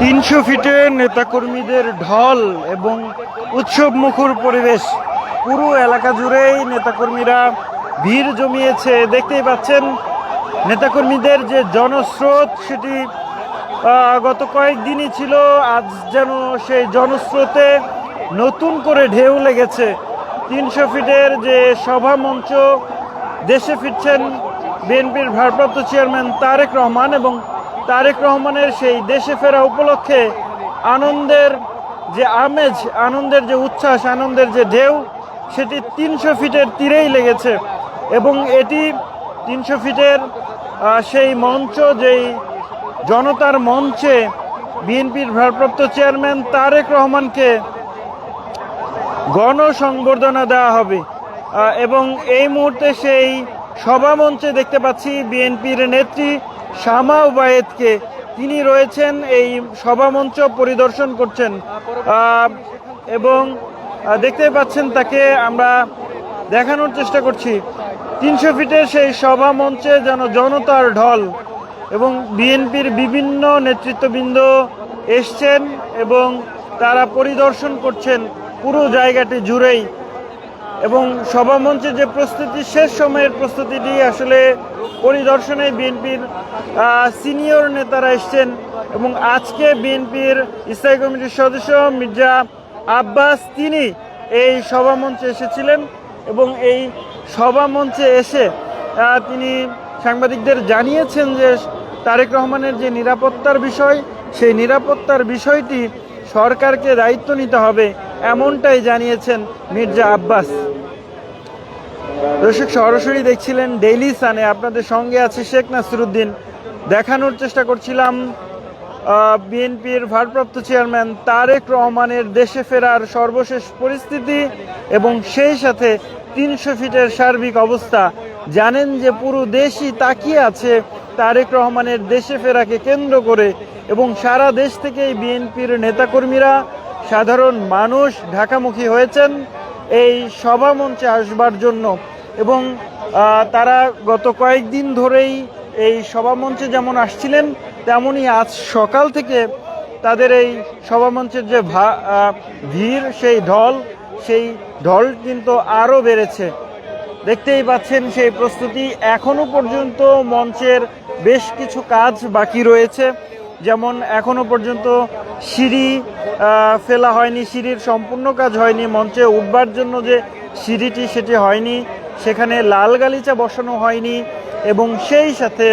তিনশো ফিটে নেতাকর্মীদের ঢল এবং উৎসব মুখর পরিবেশ। পুরো এলাকা জুড়েই নেতাকর্মীরা ভিড় জমিয়েছে। দেখতেই পাচ্ছেন, নেতাকর্মীদের যে জনস্রোত সেটি গত কয়েকদিনই ছিল, আজ যেন সেই জনস্রোতে নতুন করে ঢেউ লেগেছে। তিনশো ফিটের যে সভা মঞ্চ, দেশে ফিরছেন বিএনপির ভারপ্রাপ্ত চেয়ারম্যান তারেক রহমান এবং তারেক রহমানের সেই দেশে ফেরা উপলক্ষে আনন্দের যে আমেজ, আনন্দের যে উচ্ছ্বাস, আনন্দের যে ঢেউ, সেটি তিনশো ফিটের তীরেই লেগেছে। এবং এটি তিনশো ফিটের সেই মঞ্চ, যেই জনতার মঞ্চে বিএনপির ভারপ্রাপ্ত চেয়ারম্যান তারেক রহমানকে গণসংবর্ধনা দেওয়া হবে। এবং এই মুহূর্তে সেই সভা মঞ্চে দেখতে পাচ্ছি বিএনপির নেত্রী শামা ওবায়েদকে তিনি রয়েছেন এই সভা মঞ্চ পরিদর্শন করছেন। এবং দেখতে পাচ্ছেন তাকে আমরা দেখানোর চেষ্টা করছি। তিনশো ফিটের সেই সভা মঞ্চে যেন জনতার ঢল এবং বিএনপির বিভিন্ন নেতৃত্ববৃন্দ এসছেন এবং তারা পরিদর্শন করছেন পুরো জায়গাটি জুড়েই। এবং সভামঞ্চে যে প্রস্তুতি, শেষ সময়ের প্রস্তুতিটি আসলে পরিদর্শনে বিএনপির সিনিয়র নেতারা এসছেন এবং আজকে বিএনপির স্থায়ী কমিটির সদস্য মির্জা আব্বাস, তিনি এই সভামঞ্চে এসেছিলেন এবং এই সভামঞ্চে এসে তিনি সাংবাদিকদের জানিয়েছেন যে তারেক রহমানের যে নিরাপত্তার বিষয়, সেই নিরাপত্তার বিষয়টি সরকারকে দায়িত্ব নিতে হবে। এমনটাই জানিয়েছেন মির্জা আব্বাস। দর্শক সরাসরি দেখছিলেন ডেইলি সানে। আপনাদের সঙ্গে আছে শেখ নাসিরুদ্দিন। দেখানোর চেষ্টা করছিলাম বিএনপির ভারপ্রাপ্ত চেয়ারম্যান তারেক রহমানের দেশে ফেরার সর্বশেষ পরিস্থিতি এবং সেই সাথে তিনশো ফিটের সার্বিক অবস্থা। জানেন যে পুরো দেশই তাকিয়ে আছে তারেক রহমানের দেশে ফেরাকে কেন্দ্র করে এবং সারা দেশ থেকেই বিএনপির নেতাকর্মীরা সাধারণ মানুষ ঢাকামুখী হয়েছেন এই সভা মঞ্চে আসবার জন্য। এবং তারা গত কয়েকদিন ধরেই এই সভা মঞ্চে যেমন আসছিলেন, তেমনই আজ সকাল থেকে তাদের এই সভা মঞ্চের যে ভিড়, সেই ঢল সেই ঢল কিন্তু আরও বেড়েছে। দেখতেই পাচ্ছেন সেই প্রস্তুতি এখনও পর্যন্ত মঞ্চের বেশ কিছু কাজ বাকি রয়েছে। যেমন এখনও পর্যন্ত সিঁড়ি ফেলা হয়নি, সিঁড়ির সম্পূর্ণ কাজ হয়নি, মঞ্চে উঠবার জন্য যে সিঁড়িটি সেটি হয়নি, সেখানে লাল গালিচা বসানো হয়নি এবং সেই সাথে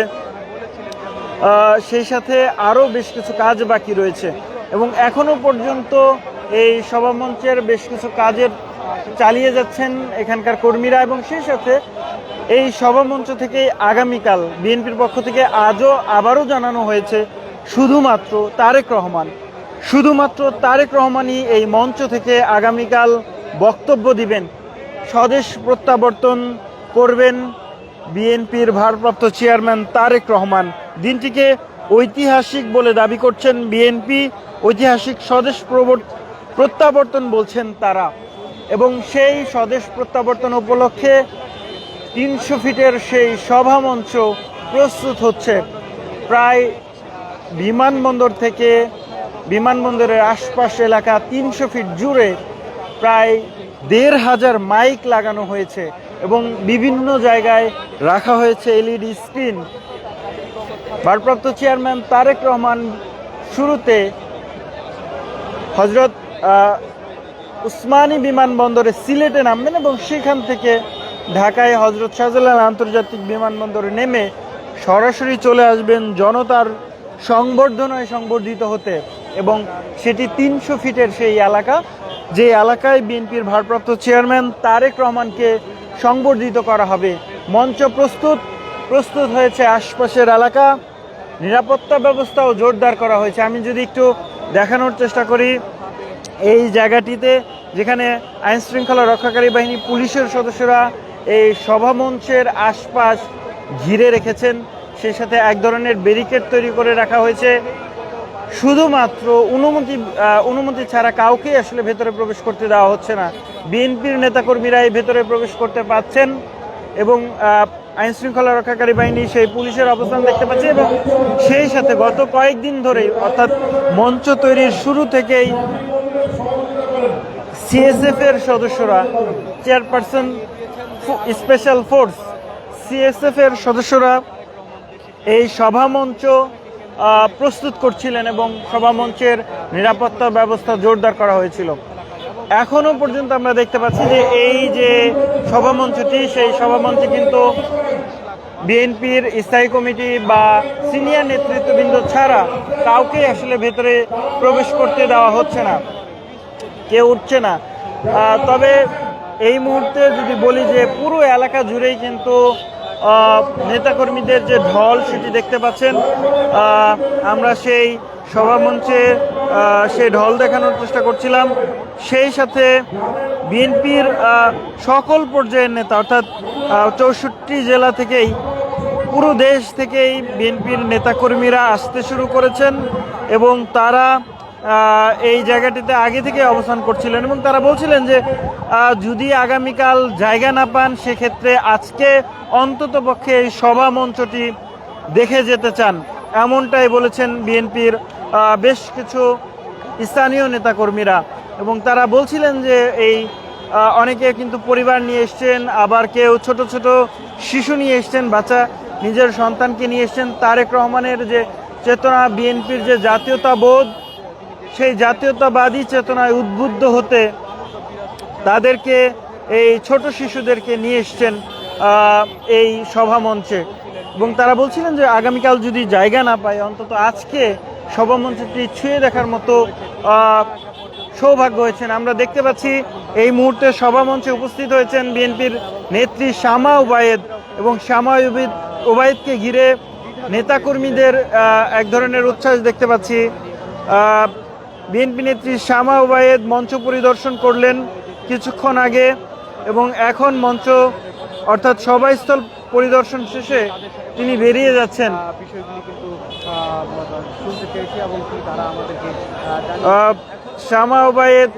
সেই সাথে আরও বেশ কিছু কাজ বাকি রয়েছে এবং এখনও পর্যন্ত এই সভামঞ্চের বেশ কিছু কাজের চালিয়ে যাচ্ছেন এখানকার কর্মীরা এবং সেই সাথে এই সভামঞ্চ থেকে আগামীকাল বিএনপির পক্ষ থেকে আজও আবারও জানানো হয়েছে শুধুমাত্র তারেক রহমান। শুধুমাত্র তারেক রহমানই এই মঞ্চ থেকে আগামীকাল বক্তব্য দিবেন। স্বদেশ প্রত্যাবর্তন করবেন বিএনপির ভারপ্রাপ্ত চেয়ারম্যান তারেক রহমান। দিনটিকে ঐতিহাসিক বলে দাবি করছেন বিএনপি। ঐতিহাসিক স্বদেশ প্রত্যাবর্তন বলছেন তারা। এবং সেই স্বদেশ প্রত্যাবর্তন উপলক্ষে তিনশো ফিটের সেই সভামঞ্চ প্রস্তুত হচ্ছে। প্রায় বিমানবন্দর থেকে বিমানবন্দরের আশপাশ এলাকা তিনশো ফিট জুড়ে প্রায় দেড় হাজার মাইক লাগানো হয়েছে এবং বিভিন্ন জায়গায় রাখা হয়েছে এলইডি স্ক্রিন। ভারপ্রাপ্ত চেয়ারম্যান তারেক রহমান শুরুতে হজরত উসমানী বিমানবন্দরে সিলেটে নামবেন এবং সেখান থেকে ঢাকায় হজরত শাহজালাল আন্তর্জাতিক বিমানবন্দরে নেমে সরাসরি চলে আসবেন জনতার সংবর্ধনায় সংবর্ধিত হতে এবং সেটি তিনশো ফিটের সেই এলাকা, যে এলাকায় বিএনপির ভারপ্রাপ্ত চেয়ারম্যান তারেক রহমানকে সংবর্ধিত করা হবে। মঞ্চ প্রস্তুত প্রস্তুত হয়েছে আশপাশের এলাকা। নিরাপত্তা ব্যবস্থাও জোরদার করা হয়েছে। আমি যদি একটু দেখানোর চেষ্টা করি, এই জায়গাটিতে যেখানে আইন শৃঙ্খলা রক্ষাকারী বাহিনী, পুলিশের সদস্যরা এই সভামঞ্চের আশপাশ ঘিরে রেখেছেন সেই সাথে এক ধরনের ব্যারিকেড তৈরি করে রাখা হয়েছে। শুধুমাত্র অনুমতি অনুমতি ছাড়া কাউকে আসলে ভেতরে প্রবেশ করতে দেওয়া হচ্ছে না। বিএনপির নেতাকর্মীরা এই ভেতরে প্রবেশ করতে পাচ্ছেন এবং আইন শৃঙ্খলা রক্ষাকারী বাহিনী সেই পুলিশের অবস্থান দেখতে পাচ্ছি এবং সেই সাথে গত কয়েকদিন ধরেই, অর্থাৎ মঞ্চ তৈরির শুরু থেকেই সিএসএফ এর সদস্যরা চেয়ারপারসন স্পেশাল ফোর্স সিএসএফ এর সদস্যরা এই সভামঞ্চ প্রস্তুত করছিলেন এবং সভামঞ্চের নিরাপত্তা ব্যবস্থা জোরদার করা হয়েছিল। এখনও পর্যন্ত আমরা দেখতে পাচ্ছি যে এই যে সভামঞ্চটি, সেই সভামঞ্চে কিন্তু বিএনপির স্থায়ী কমিটি বা সিনিয়র নেতৃত্ববৃন্দ ছাড়া কাউকে আসলে ভেতরে প্রবেশ করতে দেওয়া হচ্ছে না, কেউ উঠছে না। তবে এই মুহূর্তে যদি বলি যে পুরো এলাকা জুড়েই কিন্তু নেতাকর্মীদের যে ঢল সেটি দেখতে পাচ্ছেন। আমরা সেই সভামঞ্চে সেই ঢল দেখানোর চেষ্টা করছিলাম। সেই সাথে বিএনপির সকল পর্যায়ের নেতা, অর্থাৎ চৌষট্টি জেলা থেকেই, পুরো দেশ থেকেই বিএনপির নেতাকর্মীরা আসতে শুরু করেছেন এবং তারা এই জায়গাটিতে আগে থেকে অবস্থান করছিলেন এবং তারা বলছিলেন যে যদি আগামীকাল জায়গা না পান, সেক্ষেত্রে আজকে অন্তত পক্ষে এই সভা মঞ্চটি দেখে যেতে চান। এমনটাই বলেছেন বিএনপির বেশ কিছু স্থানীয় নেতাকর্মীরা এবং তারা বলছিলেন যে এই অনেকে কিন্তু পরিবার নিয়ে এসছেন, আবার কেউ ছোট ছোট শিশু নিয়ে এসছেন, বাচ্চা নিজের সন্তানকে নিয়ে এসছেন। তারেক রহমানের যে চেতনা, বিএনপির যে জাতীয়তাবোধ সেই জাতীয়তাবাদী চেতনায় উদ্বুদ্ধ হতে তাদেরকে, এই ছোট শিশুদেরকে নিয়ে এসছেন এই সভামঞ্চে এবং তারা বলছিলেন যে আগামীকাল যদি জায়গা না পায়, অন্তত আজকে সভামঞ্চটি ছুঁয়ে দেখার মতো সৌভাগ্য হয়েছেন। আমরা দেখতে পাচ্ছি এই মুহূর্তে সভামঞ্চে উপস্থিত হয়েছেন বিএনপির নেত্রী শামা উবায়েদ এবং শামা উবায়েদ- উবায়েদকে ঘিরে নেতাকর্মীদের এক ধরনের উচ্ছ্বাস দেখতে পাচ্ছি। বিএনপি নেত্রী শ্যামা ওবায়েদ মঞ্চ পরিদর্শন করলেন কিছুক্ষণ আগে এবং এখন মঞ্চ অর্থাৎ সভাস্থল পরিদর্শন শেষে তিনি বেরিয়ে যাচ্ছেন। শ্যামা এবং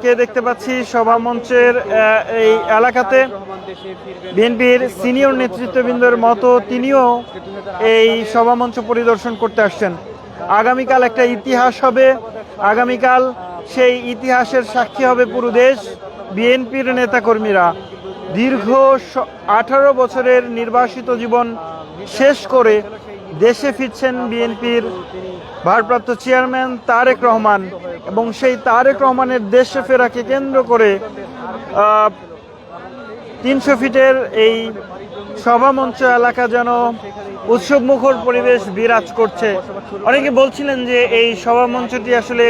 কি দেখতে পাচ্ছি সভা মঞ্চের এই এলাকাতে। বিএনপির সিনিয়র নেতৃত্ববৃন্দের মতো তিনিও এই সভামঞ্চ পরিদর্শন করতে আসছেন। আগামীকাল একটা ইতিহাস হবে। আগামীকাল সেই ইতিহাসের সাক্ষী হবে পুরো দেশ, বিএনপির নেতাকর্মীরা। দীর্ঘ আঠারো বছরের নির্বাসিত জীবন শেষ করে দেশে ফিরছেন বিএনপির ভারপ্রাপ্ত চেয়ারম্যান তারেক রহমান এবং সেই তারেক রহমানের দেশে ফেরাকে কেন্দ্র করে তিনশো ফিটের এই সভামঞ্চ এলাকা যেন উৎসব মুখর পরিবেশ বিরাজ করছে। অনেকে বলছিলেন যে এই সভা মঞ্চটি আসলে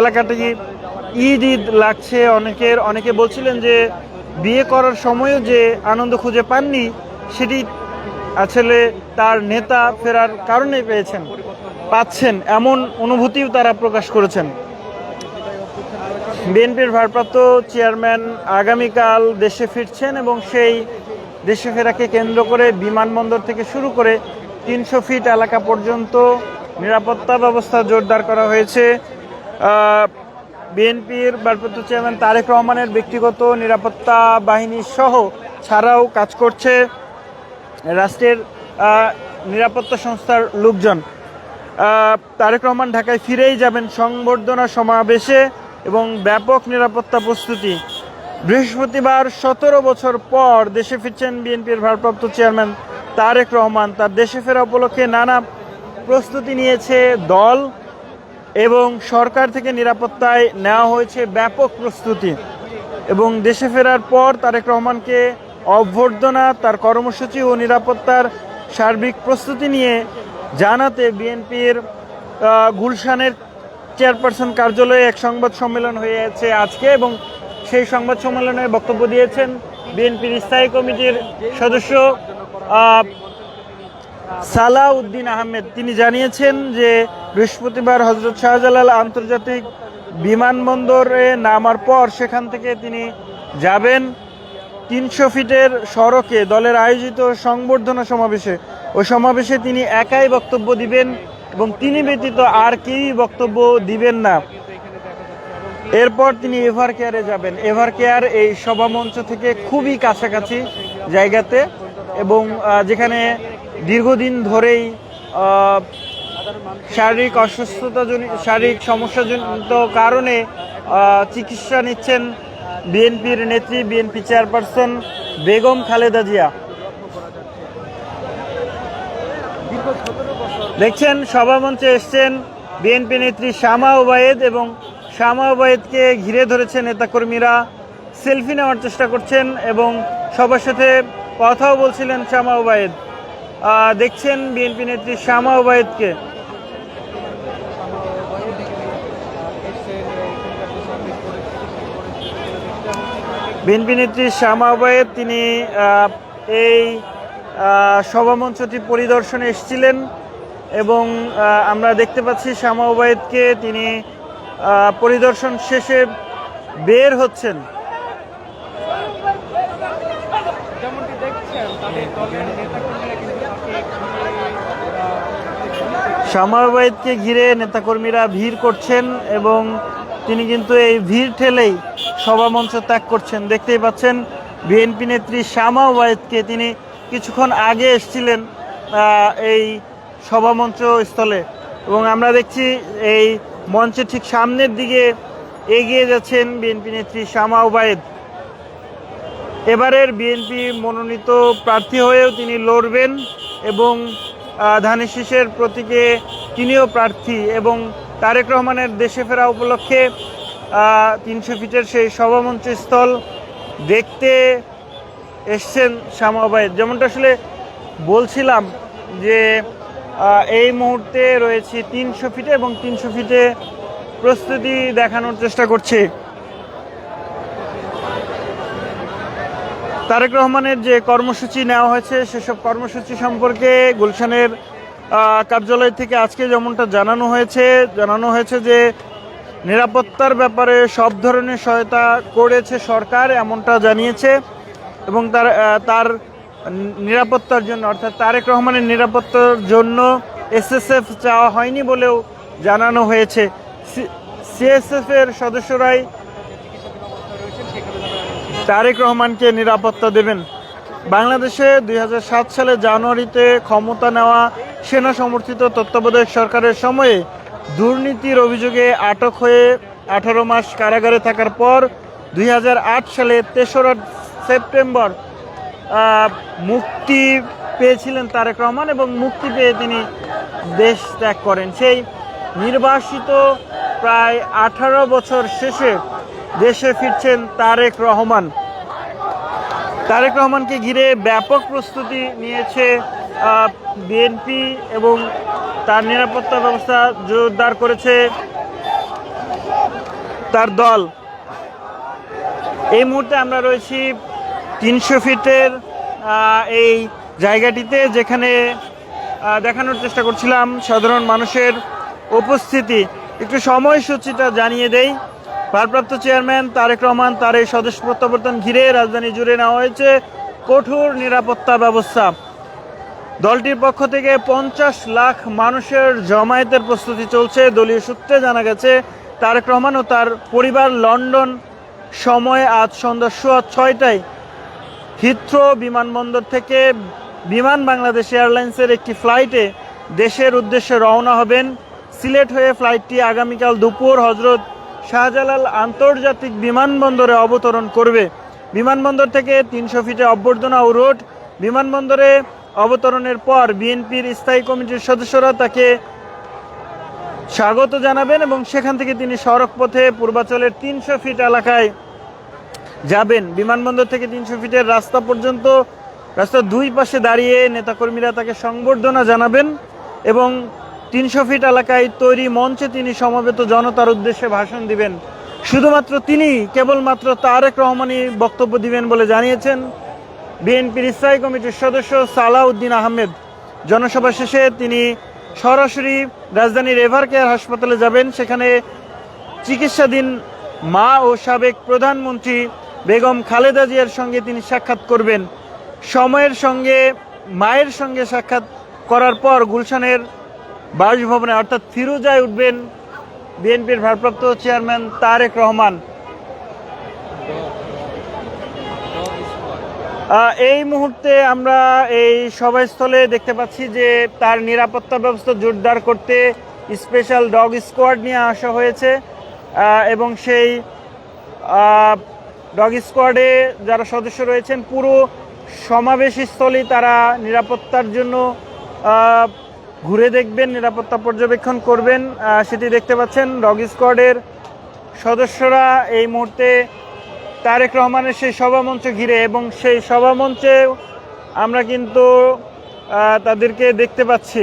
এলাকাটি ঈদ ঈদ লাগছে। অনেকের, অনেকে বলছিলেন যে বিয়ে করার সময়ও যে আনন্দ খুঁজে পাননি, সেটি আসলে তার নেতা ফেরার কারণে পেয়েছেন, পাচ্ছেন এমন অনুভূতিও তারা প্রকাশ করেছেন। বিএনপির ভারপ্রাপ্ত চেয়ারম্যান আগামীকাল দেশে ফিরছেন এবং সেই দেশে ফেরাকে কেন্দ্র করে বিমানবন্দর থেকে শুরু করে তিনশো ফিট এলাকা পর্যন্ত নিরাপত্তা ব্যবস্থা জোরদার করা হয়েছে। বিএনপির ভারপ্রাপ্ত চেয়ারম্যান তারেক রহমানের ব্যক্তিগত নিরাপত্তা বাহিনী সহ ছাড়াও কাজ করছে রাষ্ট্রের নিরাপত্তা সংস্থার লোকজন। তারেক রহমান ঢাকায় ফিরেই যাবেন সংবর্ধনা সমাবেশে এবং ব্যাপক নিরাপত্তা প্রস্তুতি। বৃহস্পতিবার সতেরো বছর পর দেশে ফিরছেন বিএনপির ভারপ্রাপ্ত চেয়ারম্যান তারেক রহমান। তার দেশে ফেরা উপলক্ষে নানা প্রস্তুতি নিয়েছে দল এবং সরকার থেকে নিরাপত্তায় নেওয়া হয়েছে ব্যাপক প্রস্তুতি এবং দেশে ফেরার পর তারেক রহমানকে অভ্যর্থনা, তার কর্মসূচি ও নিরাপত্তার সার্বিক প্রস্তুতি নিয়ে জানাতে বিএনপির গুলশানের চেয়ারপারসন কার্যালয়ে এক সংবাদ সম্মেলন হয়েছে আজকে এবং সেই সংবাদ সম্মেলনে বক্তব্য দিয়েছেন বিএনপির স্থায়ী কমিটির সদস্য সালাউদ্দিন আহমেদ। তিনি জানিয়েছেন যে বৃহস্পতিবার হজরত শাহজালাল আন্তর্জাতিক বিমানবন্দরে নামার পর সেখান থেকে তিনি যাবেন তিনশো ফিটের সড়কে। দলের আয়োজিত সংবর্ধনা সমাবেশে। ওই সমাবেশে তিনি একাই বক্তব্য দিবেন এবং তিনি ব্যতীত আর কেউই বক্তব্য দিবেন না। এরপর তিনি এভার কেয়ারে যাবেন। এভার কেয়ার এই সভামঞ্চ থেকে খুবই কাছাকাছি জায়গাতে এবং যেখানে দীর্ঘদিন ধরেই শারীরিক অসুস্থতা শারীরিক সমস্যাজনিত কারণে চিকিৎসা নিচ্ছেন বিএনপির নেত্রী, বিএনপি চেয়ারপারসন বেগম খালেদা জিয়া। দেখছেন সভামঞ্চে এসছেন বিএনপি নেত্রী শামা ওবায়েদ এবং শামা ওবায়েদকে ঘিরে ধরেছে নেতাকর্মীরা। সেলফি নেওয়ার চেষ্টা করছেন এবং সবার সাথে কথাও বলছিলেন শ্যামা ওবায়েদ। দেখছেন বিএনপি নেত্রী শামা ওবায়েদকে। বিএনপি নেত্রী শ্যামা ওবায়েদ, তিনি এই সভামঞ্চটি পরিদর্শনে এসেছিলেন এবং আমরা দেখতে পাচ্ছি শ্যামা ওবায়েদকে। তিনি পরিদর্শন শেষে বের হচ্ছেন। যেমনটি দেখছেন তাদের দলের নেতাকর্মীরা ঘিরে নেতাকর্মীরা ভিড় করছেন এবং তিনি কিন্তু এই ভিড় ঠেলেই সভামঞ্চ ত্যাগ করছেন। দেখতেই পাচ্ছেন বিএনপি নেত্রী শ্যামা ওবায়েদকে তিনি কিছুক্ষণ আগে এসেছিলেন এই সভামঞ্চ স্থলে। এবং আমরা দেখছি এই মঞ্চের ঠিক সামনের দিকে এগিয়ে যাচ্ছেন বিএনপি নেত্রী শ্যামা ওবায়েদ। এবারের বিএনপি মনোনীত প্রার্থী হয়েও তিনি লড়বেন এবং ধানের শীষের প্রতীকে তিনিও প্রার্থী এবং তারেক রহমানের দেশে ফেরা উপলক্ষে তিনশো ফিটের সেই সভামঞ্চ স্থল দেখতে এসছেন শ্যামাবাইদ যেমনটা আসলে বলছিলাম যে এই মুহূর্তে রয়েছে তিনশো ফিটে এবং তিনশো ফিটে প্রস্তুতি দেখানোর চেষ্টা করছে। তারেক রহমানের যে কর্মসূচি নেওয়া হয়েছে, সেসব কর্মসূচি সম্পর্কে গুলশানের কার্যালয় থেকে আজকে যেমনটা জানানো হয়েছে জানানো হয়েছে যে নিরাপত্তার ব্যাপারে সব ধরনের সহায়তা করেছে সরকার, এমনটা জানিয়েছে এবং তার তার নিরাপত্তার জন্য, অর্থাৎ তারেক রহমানের নিরাপত্তার জন্য এসএসএফ চাওয়া হয়নি বলেও জানানো হয়েছে। সিএসএফ এর সদস্যরাই তারেক রহমানকে নিরাপত্তা দেবেন। বাংলাদেশে দুই হাজার সাত সালে জানুয়ারিতে ক্ষমতা নেওয়া সেনা সমর্থিত তত্ত্বাবধায়ক সরকারের সময়ে দুর্নীতির অভিযোগে আটক হয়ে আঠারো মাস কারাগারে থাকার পর দুই হাজার আট সালে তেসরা সেপ্টেম্বর মুক্তি পেয়েছিলেন তারেক রহমান এবং মুক্তি পেয়ে তিনি দেশ ত্যাগ করেন। সেই নির্বাসিত প্রায় আঠারো বছর শেষে দেশে ফিরছেন তারেক রহমান। তারেক রহমানকে ঘিরে ব্যাপক প্রস্তুতি নিয়েছে বিএনপি এবং তার নিরাপত্তা ব্যবস্থা জোরদার করেছে তার দল। এই মুহূর্তে আমরা রয়েছি তিনশো ফিটের এই জায়গাটিতে যেখানে দেখানোর চেষ্টা করছিলাম সাধারণ মানুষের উপস্থিতি। একটু সময়সূচিটা জানিয়ে দেই। ভারপ্রাপ্ত চেয়ারম্যান তারেক রহমান তার এই স্বদেশ প্রত্যাবর্তন ঘিরে রাজধানী জুড়ে নেওয়া হয়েছে কঠোর নিরাপত্তা ব্যবস্থা। দলটির পক্ষ থেকে পঞ্চাশ লাখ মানুষের জমায়েতের প্রস্তুতি চলছে। দলীয় সূত্রে জানা গেছে, তারেক রহমান ও তার পরিবার লন্ডন সময় আজ সন্ধ্যা সোয়া ছয়টায় হিথ্রো বিমানবন্দর থেকে বিমান বাংলাদেশ এয়ারলাইন্সের একটি ফ্লাইটে দেশের উদ্দেশ্যে রওনা হবেন। সিলেট হয়ে ফ্লাইটটি আগামীকাল দুপুর হজরত শাহজালাল আন্তর্জাতিক বিমানবন্দরে অবতরণ করবে। বিমানবন্দর থেকে তিনশো ফিটে অভ্যর্থনা ও রোড। বিমানবন্দরে অবতরণের পর বিএনপির স্থায়ী কমিটির সদস্যরা তাকে স্বাগত জানাবেন এবং সেখান থেকে তিনি সড়ক পথে পূর্বাচলের তিনশো ফিট এলাকায় যাবেন। বিমানবন্দর থেকে তিনশো ফিটের রাস্তা পর্যন্ত রাস্তার দুই পাশে দাঁড়িয়ে নেতাকর্মীরা তাকে সংবর্ধনা জানাবেন এবং তিনশো ফিট এলাকায় তৈরি মঞ্চে তিনি সমবেত জনতার উদ্দেশ্যে ভাষণ দিবেন। শুধুমাত্র তিনি, কেবলমাত্র তারেক রহমানই বক্তব্য দিবেন বলে জানিয়েছেন বিএনপির স্থায়ী কমিটির সদস্য সালাউদ্দিন আহমেদ। জনসভা শেষে তিনি সরাসরি রাজধানীর এভার কেয়ার হাসপাতালে যাবেন। সেখানে চিকিৎসাধীন মা ও সাবেক প্রধানমন্ত্রী বেগম খালেদা জিয়ার সঙ্গে তিনি সাক্ষাৎ করবেন। সময়ের সঙ্গে, মায়ের সঙ্গে সাক্ষাৎ করার পর গুলশানের বাসভবনে অর্থাৎ ফিরোজায় উঠবেন বিএনপির ভারপ্রাপ্ত চেয়ারম্যান তারেক রহমান। এই মুহূর্তে আমরা এই সভাস্থলে দেখতে পাচ্ছি যে তার নিরাপত্তা ব্যবস্থা জোরদার করতে স্পেশাল ডগ স্কোয়াড নিয়ে আসা হয়েছে। এবং সেই ডগ স্কোয়াডে যারা সদস্য রয়েছেন, পুরো সমাবেশ স্থলেই তারা নিরাপত্তার জন্য ঘুরে দেখবেন, নিরাপত্তা পর্যবেক্ষণ করবেন। সেটি দেখতে পাচ্ছেন, ডগ স্কোয়াডের সদস্যরা এই মুহূর্তে তারেক রহমানের সেই সভামঞ্চ ঘিরে এবং সেই সভামঞ্চে আমরা কিন্তু তাদেরকে দেখতে পাচ্ছি।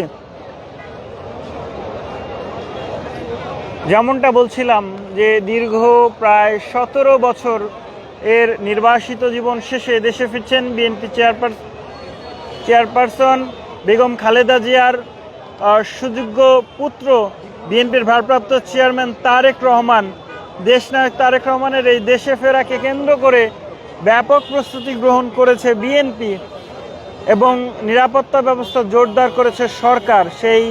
যেমনটা বলছিলাম যে দীর্ঘ প্রায় সতেরো বছর এর নির্বাসিত জীবন শেষে দেশে ফিরছেন BNP chairperson chairperson Begum Khaleda জিয়ার সুযোগ্য পুত্র বিএনপির ভারপ্রাপ্ত চেয়ারম্যান তারেক রহমান। দেশনায়ক তারেক রহমানের এই দেশে ফেরাকে কেন্দ্র করে ব্যাপক প্রস্তুতি গ্রহণ করেছে বিএনপি এবং নিরাপত্তা ব্যবস্থা জোরদার করেছে সরকার। সেই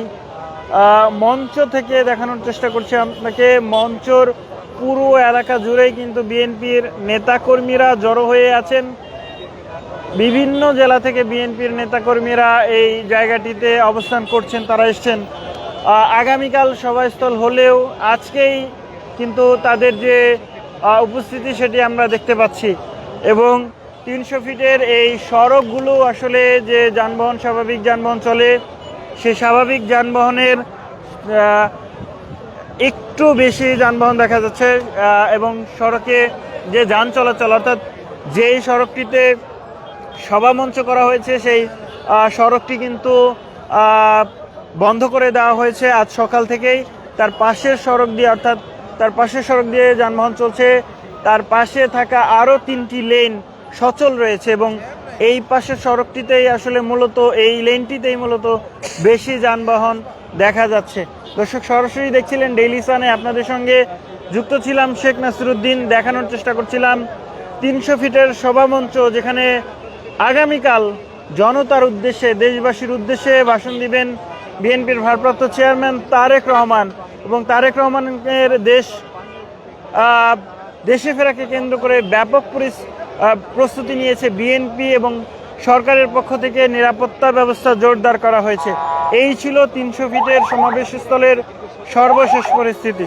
মঞ্চ থেকে দেখানোর চেষ্টা করছি আপনাকে। মঞ্চর পুরো এলাকা জুড়েই কিন্তু বিএনপির নেতাকর্মীরা জড়ো হয়ে আছেন। বিভিন্ন জেলা থেকে বিএনপির নেতাকর্মীরা এই জায়গাটিতে অবস্থান করছেন, তারা এসছেন। আগামীকাল সভাস্থল হলেও আজকেই কিন্তু তাদের যে উপস্থিতি সেটি আমরা দেখতে পাচ্ছি এবং তিনশো ফিটের এই সড়কগুলো আসলে যে যানবাহন, স্বাভাবিক যানবাহন চলে সেই স্বাভাবিক যানবাহনের একটু বেশি যানবাহন দেখা যাচ্ছে এবং সড়কে যে যান চলাচল, অর্থাৎ যেই সড়কটিতে সভামঞ্চ করা হয়েছে, সেই সড়কটি কিন্তু বন্ধ করে দেওয়া হয়েছে আজ সকাল থেকেই। তার পাশের সড়ক দিয়ে, অর্থাৎ তার পাশের সড়ক দিয়ে যানবাহন চলছে। তার পাশে থাকা আরও তিনটি লেন সচল রয়েছে এবং এই পাশের সড়কটিতেই আসলে মূলত, এই লেনটিতেই মূলত বেশি যানবাহন দেখা যাচ্ছে। দর্শক, সরাসরি দেখছিলেন ডেইলি সানে আপনাদের সঙ্গে যুক্ত ছিলাম শেখ নাসিরুদ্দিন। দেখানোর চেষ্টা করছিলাম তিনশো ফিটের সভামঞ্চ যেখানে আগামীকাল জনতার উদ্দেশ্যে, দেশবাসীর উদ্দেশ্যে ভাষণ দিবেন বিএনপির ভারপ্রাপ্ত চেয়ারম্যান তারেক রহমান এবং তারেক রহমানের দেশ দেশে ফেরাকে কেন্দ্র করে ব্যাপক পরিস- প্রস্তুতি নিয়েছে বিএনপি এবং সরকারের পক্ষ থেকে নিরাপত্তা ব্যবস্থা জোরদার করা হয়েছে। এই ছিল তিনশো ফিটের সমাবেশস্থলের সর্বশেষ পরিস্থিতি।